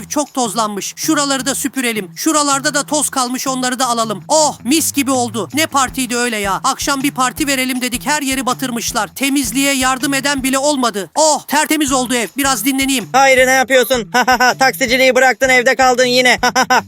ev çok tozlanmış. Şuraları da süpürelim. Şuralarda da toz kalmış onları da alalım. Oh mis gibi oldu. Ne partiydi öyle ya. Akşam bir parti verelim dedik her yeri batırmışlar. Temizliğe yardım eden bile olmadı. Oh tertemiz oldu ev. Biraz dinleneyim. Hayır ne yapıyorsun? Taksiciliği bıraktın evde kaldın yine.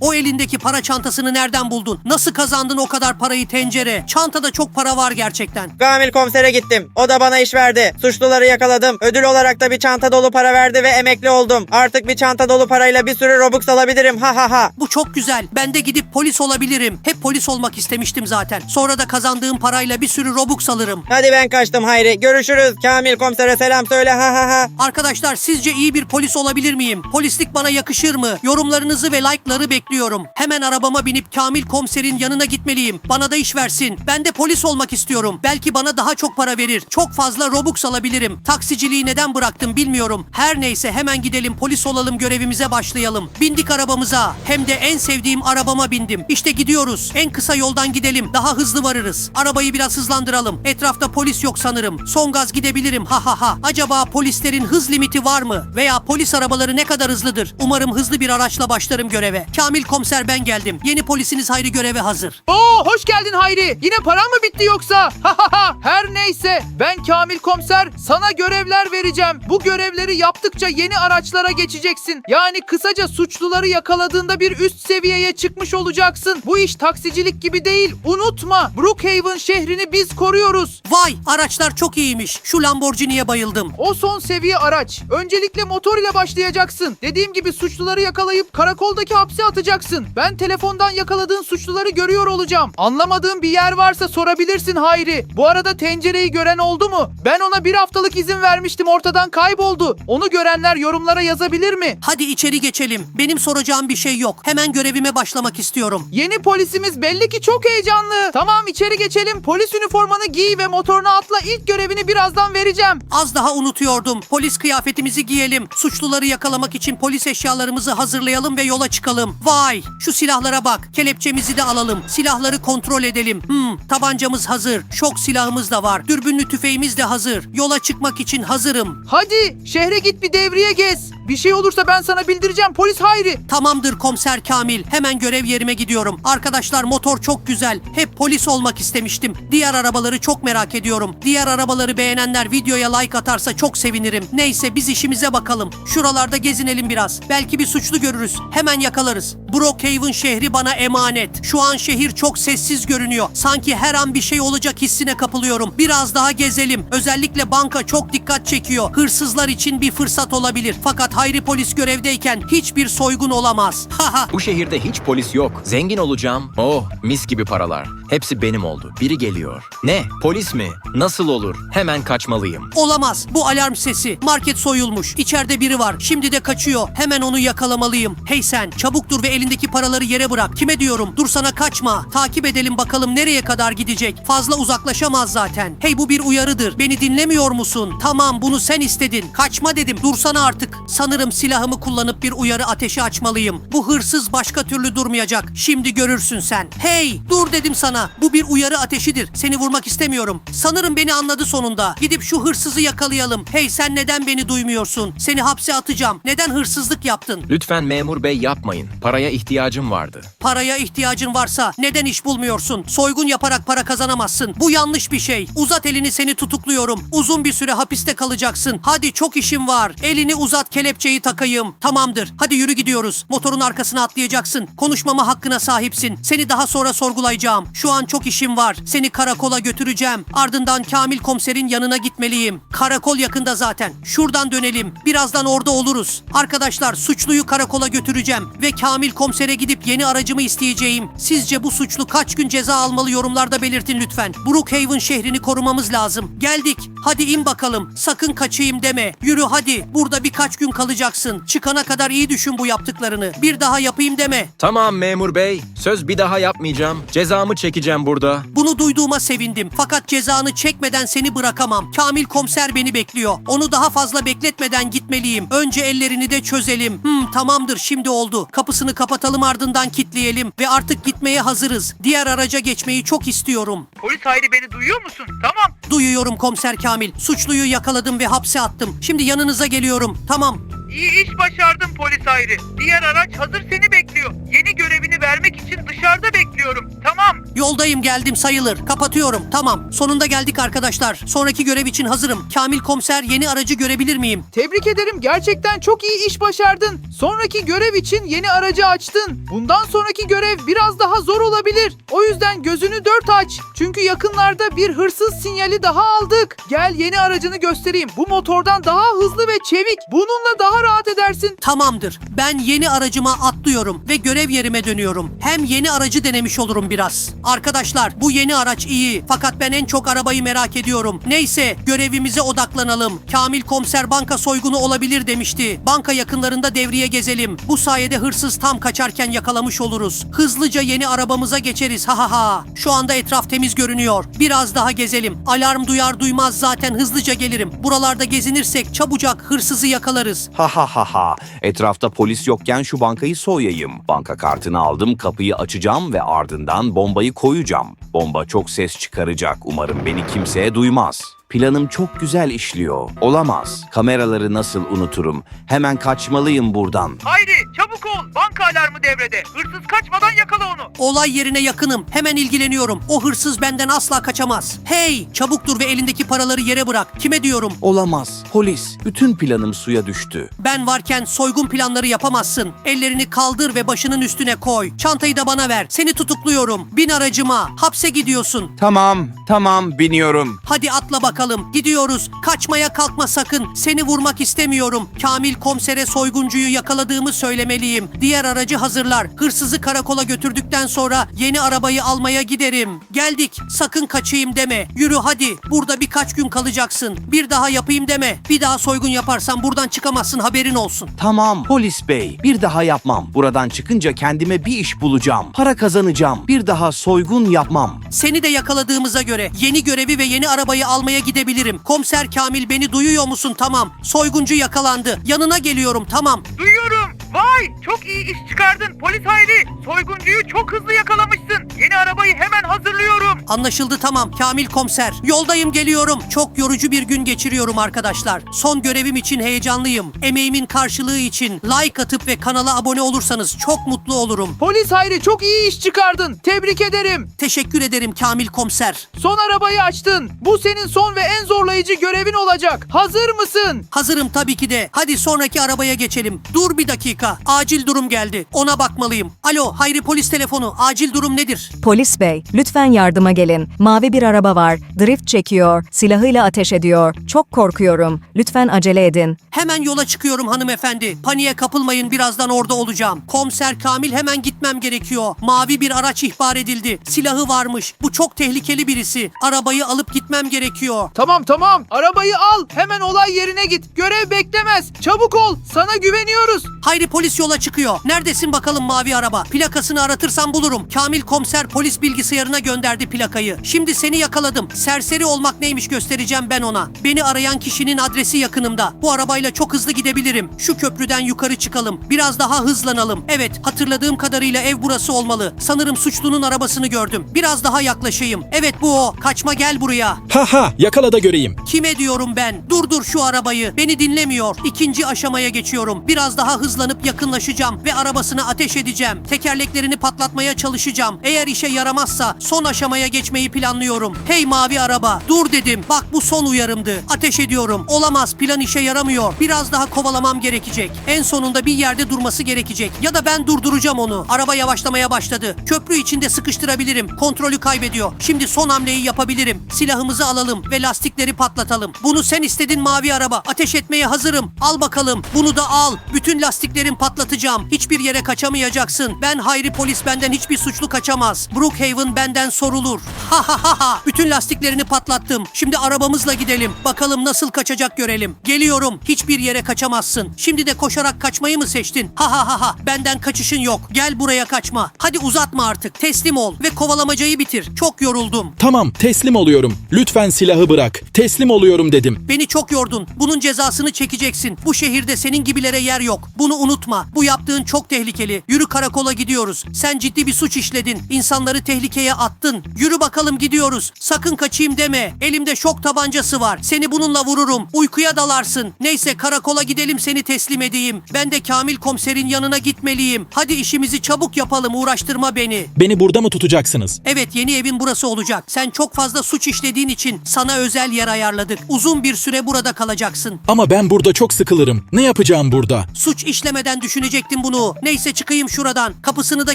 O elindeki para çantasını nereden buldun? Nasıl kazandın o kadar parayı tencere? Çantada çok para var gerçekten. Kamil komisere gittim. O da bana iş verdi. Suçluları yakaladım. Ödül olarak da bir çanta dolu para verdi ve emekli oldum. Artık bir çanta dolu parayla bir sürü Robux alabilirim. Ha ha ha. Bu çok güzel. Ben de gidip polis olabilirim. Hep polis olmak istemiştim zaten. Sonra da kazandığım parayla bir sürü Robux alırım. Hadi ben kaçtım Hayri. Görüşürüz. Kamil komisere selam söyle. Ha ha ha. Arkadaşlar sizce iyi bir polis olabilir miyim? Polislik bana yakışır mı? Yorumlarınızı ve like'ları bekliyorum. Hemen arabama binip Kamil komiserin yanına gitmeliyim. Bana da iş versin. Ben de polis olmak istiyorum. Belki bana daha çok para verir. Çok fazla Robux alabilirim. Taksiciliği neden bıraktım bilmiyorum. Her neyse hemen gidelim polis olalım görevimize başlayalım. Bindik arabamıza. Hem de en sevdiğim arabama bindim. İşte gidiyoruz. En kısa yoldan gidelim. Daha hızlı varırız. Arabayı biraz hızlandıralım. Etrafta polis yok sanırım. Son gaz gidebilirim. Ha ha ha. Acaba polislerin hız limiti var mı? Veya polis arabaları ne kadar hızlıdır? Umarım hızlı bir araçla başlarım göreve. Kamil komiser ben geldim. Yeni polisiniz Hayri göreve hazır. Oo hoş geldin Hayri. Yine paran mı bitti yoksa? Ha ha ha. Her neyse ben Kamil Komiser sana görevler vereceğim. Bu görevleri yaptıkça yeni araçlara geçeceksin. Yani kısaca suçluları yakaladığında bir üst seviyeye çıkmış olacaksın. Bu iş taksicilik gibi değil. Unutma. Brookhaven şehrini biz koruyoruz. Vay araçlar çok iyiymiş. Şu Lamborghini'ye bayıldım. O son seviye araç. Öncelikle motor ile başlayacaksın. Dediğim gibi suçluları yakalayıp karakoldaki hapse atacaksın. Ben telefondan yakaladığın suçluları görüyor olacağım. Anlamadığın bir yer varsa sorabilirsin Hayri. Bu arada tencereyi gören oldu mu? Ben ona bir haftalık izin vermiştim ortadan kayboldu. Onu görenler yorumlara yazabilir mi? Hadi içeri geçelim. Benim soracağım bir şey yok. Hemen görevime başlamak istiyorum. Yeni polisimiz belli ki çok heyecanlı. Tamam içeri geçelim. Polis üniformanı giy ve motoruna atla. İlk görevini birazdan vereceğim. Az daha unutuyordum. Polis kıyafetimizi giyelim. Suçluları yakalamak için polis eşyalarımızı hazırlayalım ve yola çıkalım. Vay! Şu silahlara bak. Kelepçemizi de alalım. Silahları kontrol edelim. Hmm, tabancamız hazır. Şok silahımız da var. Dürbünlü tüfeğimiz de hazır. Yola çıkmak için hazırım. Hadi şehre git bir devriye gez. Bir şey olursa ben sana bildireceğim. Polis Hayri. Tamamdır komiser Kamil. Hemen görev yerime gidiyorum. Arkadaşlar motor çok güzel. Hep polis olmak istemiştim. Diğer arabaları çok merak ediyorum. Diğer arabaları beğenenler videoya like atarsa çok sevinirim. Neyse biz işimize bakalım. Şuralarda gezinelim biraz. Belki bir suçlu görürüz. Hemen yakalarız. Brookhaven şehri bana emanet. Şu an şehir çok sessiz görünüyor. Sanki her an bir şey olacak hissine kapılıyorum. Biraz daha gezelim. Özellikle banka çok dikkat çekiyor. Hırsızlar için bir fırsat olabilir. Fakat Hayri polis görevdeyken hiçbir soygun olamaz. Haha. Bu şehirde hiç polis yok. Zengin olacağım. Oh, mis gibi paralar. Hepsi benim oldu. Biri geliyor. Ne? Polis mi? Nasıl olur? Hemen kaçmalıyım. Olamaz. Bu alarm sesi. Market soyulmuş. İçeride biri var. Şimdi de kaçıyor. Hemen onu yakalamalıyım. Hey sen çabuk dur ve elindeki paraları yere bırak. Kime diyorum? Dur sana kaçma. Takip edelim bakalım nereye kadar gidecek. Fazla uzaklaşamaz zaten. Hey bu bir uyarıdır. Beni dinlemiyor musun? Tamam bunu sen istedin. Kaçma dedim. Dursana artık. Sanırım silahımı kullanıp bir uyarı ateşi açmalıyım. Bu hırsız başka türlü durmayacak. Şimdi görürsün sen. Hey dur dedim sana. Bu bir uyarı ateşidir. Seni vurmak istemiyorum. Sanırım beni anladı sonunda. Gidip şu hırsızı yakalayalım. Hey sen neden beni duymuyorsun? Seni hapse atacağım. Neden hırsızlık yaptın? Lütfen memur bey yapmayın. Paraya ihtiyacım vardı. Paraya ihtiyacın varsa neden iş bulmuyorsun? Soygun yaparak para kazanamazsın. Bu yanlış bir şey. Uzat elini seni tutukluyorum. Uzun bir süre hapiste kalacaksın. Hadi çok işim var. Elini uzat kelepçeyi takayım. Tamamdır. Hadi yürü gidiyoruz. Motorun arkasına atlayacaksın. Konuşmama hakkına sahipsin. Seni daha sonra sorgulayacağım. Şu an çok işim var. Seni karakola götüreceğim. Ardından Kamil komiserin yanına gitmeliyim. Karakol yakında zaten. Şuradan dönelim. Birazdan orada oluruz. Arkadaşlar suçluyu karakola götüreceğim ve Kamil komisere gidip yeni aracımı isteyeceğim. Sizce bu suçlu kaç gün ceza almalı yorumlarda belirtin lütfen. Brookhaven şehrini korumamız lazım. Geldik. Hadi in bakalım. Sakın kaçayım deme. Yürü hadi. Burada birkaç gün kalacaksın. Çıkana kadar iyi düşün bu yaptıklarını. Bir daha yapayım deme. Tamam memur bey. Söz bir daha yapmayacağım. Cezamı çekeceğim burada. Bunu duyduğuma sevindim. Fakat cezanı çekmeden seni bırakamam. Kamil komiser beni bekliyor. Onu daha fazla bekletmeden gitmeliyim. Önce ellerini de çözelim. Hmm tamamdır şimdi oldu. Kapısını kapatalım ardından kilitleyelim. Ve artık gitmeye hazırız. Diğer araca geçmeyi çok istiyorum. Polis Hayri beni duyuyor musun? Tamam. Duyuyorum komiser Kamil. Suçluyu yakaladım ve hapse attım. Şimdi yanınıza geliyorum. Tamam. İyi iş başardın polis ayrı. Diğer araç hazır seni bekliyor. Yeni görevini vermek için dışarıda bekliyorum. Tamam. Yoldayım geldim sayılır. Kapatıyorum. Tamam. Sonunda geldik arkadaşlar. Sonraki görev için hazırım. Kamil komiser yeni aracı görebilir miyim? Tebrik ederim. Gerçekten çok iyi iş başardın. Sonraki görev için yeni aracı açtın. Bundan sonraki görev biraz daha zor olabilir. O yüzden gözünü dört aç. Çünkü yakınlarda bir hırsız sinyali daha aldık. Gel yeni aracını göstereyim. Bu motordan daha hızlı ve çevik. Bununla daha rahat edersin. Tamamdır. Ben yeni aracıma atlıyorum ve görev yerime dönüyorum. Hem yeni aracı denemiş olurum biraz. Arkadaşlar bu yeni araç iyi fakat ben en çok arabayı merak ediyorum. Neyse görevimize odaklanalım. Kamil komiser banka soygunu olabilir demişti. Banka yakınlarında devriye gezelim. Bu sayede hırsız tam kaçarken yakalamış oluruz. Hızlıca yeni arabamıza geçeriz ha ha ha. Şu anda etraf temiz görünüyor. Biraz daha gezelim. Alarm duyar duymaz zaten hızlıca gelirim. Buralarda gezinirsek çabucak hırsızı yakalarız. Ha ha ha ha. Etrafta polis yokken şu bankayı soyayım. Banka kartını aldım, kapıyı açacağım ve ardından bombayı koyacağım. Bomba çok ses çıkaracak. Umarım beni kimseye duymaz. Planım çok güzel işliyor. Olamaz. Kameraları nasıl unuturum? Hemen kaçmalıyım buradan. Hayri çabuk ol. Banka alarmı devrede. Hırsız kaçmadan yakala onu. Olay yerine yakınım. Hemen ilgileniyorum. O hırsız benden asla kaçamaz. Hey! Çabuk dur ve elindeki paraları yere bırak. Kime diyorum? Olamaz. Polis. Bütün planım suya düştü. Ben varken soygun planları yapamazsın. Ellerini kaldır ve başının üstüne koy. Çantayı da bana ver. Seni tutukluyorum. Bin aracıma. Hapse gidiyorsun. Tamam, tamam biniyorum. Hadi atla bakalım. Gidiyoruz. Kaçmaya kalkma sakın. Seni vurmak istemiyorum. Kamil komisere soyguncuyu yakaladığımı söylemeliyim. Diğer aracı hazırlar. Hırsızı karakola götürdükten sonra yeni arabayı almaya giderim. Geldik. Sakın kaçayım deme. Yürü hadi. Burada birkaç gün kalacaksın. Bir daha yapayım deme. Bir daha soygun yaparsan buradan çıkamazsın haberin olsun. Tamam polis bey bir daha yapmam. Buradan çıkınca kendime bir iş bulacağım. Para kazanacağım. Bir daha soygun yapmam. Seni de yakaladığımıza göre yeni görevi ve yeni arabayı almaya gidebilirim. Komiser Kamil beni duyuyor musun? Tamam. Soyguncu yakalandı. Yanına geliyorum. Tamam. Duyuyorum. Vay çok iyi iş çıkardın polis Hayri. Soyguncuyu çok hızlı yakalamışsın. Yeni arabayı hemen hazırlıyorum. Anlaşıldı tamam. Kamil komiser. Yoldayım geliyorum. Çok yorucu bir gün geçiriyorum arkadaşlar. Son görevim için heyecanlıyım. Emeğimin karşılığı için like atıp ve kanala abone olursanız çok mutlu olurum. Polis Hayri çok iyi iş çıkardın. Tebrik ederim. Teşekkür ederim Kamil komiser. Son arabayı açtın. Bu senin son ve en zorlayıcı görevin olacak. Hazır mısın? Hazırım tabii ki de. Hadi sonraki arabaya geçelim. Dur bir dakika. Acil durum geldi. Ona bakmalıyım. Alo Hayri polis telefonu. Acil durum nedir? Polis bey, lütfen yardıma gelin. Mavi bir araba var, drift çekiyor, silahıyla ateş ediyor. Çok korkuyorum. Lütfen acele edin. Hemen yola çıkıyorum hanımefendi. Paniğe kapılmayın birazdan orada olacağım. Komiser Kamil hemen gitmem gerekiyor. Mavi bir araç ihbar edildi. Silahı varmış. Bu çok tehlikeli birisi. Arabayı alıp gitmem gerekiyor. Tamam tamam. Arabayı al. Hemen olay yerine git. Görev beklemez. Çabuk ol. Sana güveniyoruz. Hayri polis yola çıkıyor. Neredesin bakalım mavi araba? Plakasını aratırsam bulurum. Kamil komiser polis bilgisayarına gönderdi plakayı. Şimdi seni yakaladım. Serseri olmak neymiş göstereceğim ben ona. Beni arayan kişinin adresi yakınımda. Bu arabayla çok hızlı gidebilirim. Şu köprüden yukarı çıkalım. Biraz daha hızlanalım. Evet hatırladığım kadarıyla ev burası olmalı. Sanırım suçlunun arabasını gördüm. Biraz daha yaklaşayım. Evet bu o. Kaçma gel buraya. Haha yakala da göreyim. Kime diyorum ben? Durdur şu arabayı. Beni dinlemiyor. İkinci aşamaya geçiyorum. Biraz daha hızlanıp yakınlaşacağım ve arabasına ateş edeceğim. Tekerleklerini patlatmaya çalışacağım. Eğer işe yaramazsa son aşamaya geçmeyi planlıyorum. Hey mavi araba, dur dedim. Bak bu son uyarımdı. Ateş ediyorum. Olamaz, plan işe yaramıyor. Biraz daha kovalamam gerekecek. En sonunda bir yerde durması gerekecek. Ya da ben durduracağım onu. Araba yavaşlamaya başladı. Köprü içinde sıkıştırabilirim. Kontrolü kaybediyor. Şimdi son hamleyi yapabilirim. Silahımızı alalım ve lastikleri patlatalım. Bunu sen istedin mavi araba. Ateş etmeye hazırım. Al bakalım. Bunu da al. Bütün lastiklerin patlatacağım. Hiçbir yere kaçamayacaksın. Ben Hayri polis benden hiçbir suçlu kaçamaz. Brookhaven benden sorulur. Ha ha ha ha. Bütün lastiklerini patlattım. Şimdi arabamızla gidelim. Bakalım nasıl kaçacak görelim. Geliyorum. Hiçbir yere kaçamazsın. Şimdi de koşarak kaçmayı mı seçtin? Ha ha ha ha. Benden kaçışın yok. Gel buraya kaçma. Hadi uzatma artık. Teslim ol ve kovalamacayı bitir. Çok yoruldum. Tamam teslim oluyorum. Lütfen silahı bırak. Teslim oluyorum dedim. Beni çok yordun. Bunun cezasını çekeceksin. Bu şehirde senin gibilere yer yok. Bunu unut unutma. Bu yaptığın çok tehlikeli. Yürü karakola gidiyoruz. Sen ciddi bir suç işledin. İnsanları tehlikeye attın. Yürü bakalım gidiyoruz. Sakın kaçayım deme. Elimde şok tabancası var. Seni bununla vururum. Uykuya dalarsın. Neyse karakola gidelim seni teslim edeyim. Ben de Kamil komiserin yanına gitmeliyim. Hadi işimizi çabuk yapalım uğraştırma beni. Beni burada mı tutacaksınız? Evet yeni evin burası olacak. Sen çok fazla suç işlediğin için sana özel yer ayarladık. Uzun bir süre burada kalacaksın. Ama ben burada çok sıkılırım. Ne yapacağım burada? Suç işlemeden düşünecektim bunu. Neyse çıkayım şuradan. Kapısını da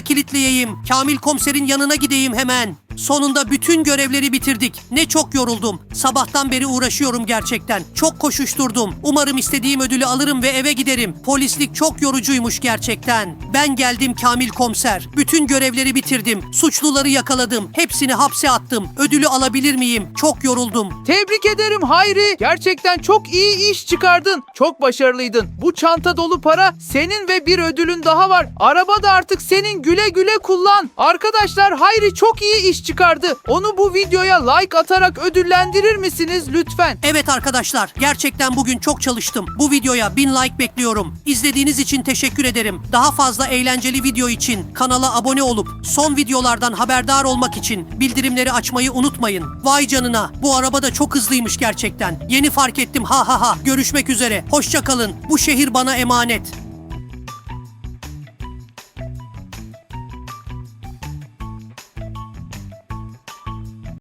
kilitleyeyim. Kamil komiserin yanına gideyim hemen. Sonunda bütün görevleri bitirdik. Ne çok yoruldum. Sabahtan beri uğraşıyorum gerçekten. Çok koşuşturdum. Umarım istediğim ödülü alırım ve eve giderim. Polislik çok yorucuymuş gerçekten. Ben geldim Kamil komiser. Bütün görevleri bitirdim. Suçluları yakaladım. Hepsini hapse attım. Ödülü alabilir miyim? Çok yoruldum. Tebrik ederim Hayri. Gerçekten çok iyi iş çıkardın. Çok başarılıydın. Bu çanta dolu para senin ve bir ödülün daha var. Araba da artık senin güle güle kullan. Arkadaşlar Hayri çok iyi iş çıkardı. Onu bu videoya like atarak ödüllendirir misiniz lütfen? Evet arkadaşlar, gerçekten bugün çok çalıştım. Bu videoya 1000 like bekliyorum. İzlediğiniz için teşekkür ederim. Daha fazla eğlenceli video için kanala abone olup son videolardan haberdar olmak için bildirimleri açmayı unutmayın. Vay canına, bu araba da çok hızlıymış gerçekten. Yeni fark ettim ha ha ha. Görüşmek üzere. Hoşça kalın. Bu şehir bana emanet.